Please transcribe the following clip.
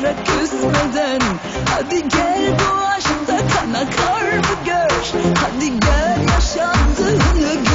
sonra küsmeden Hadi gel bu aşkta kana kar mı gör Hadi gel yaşandığını gör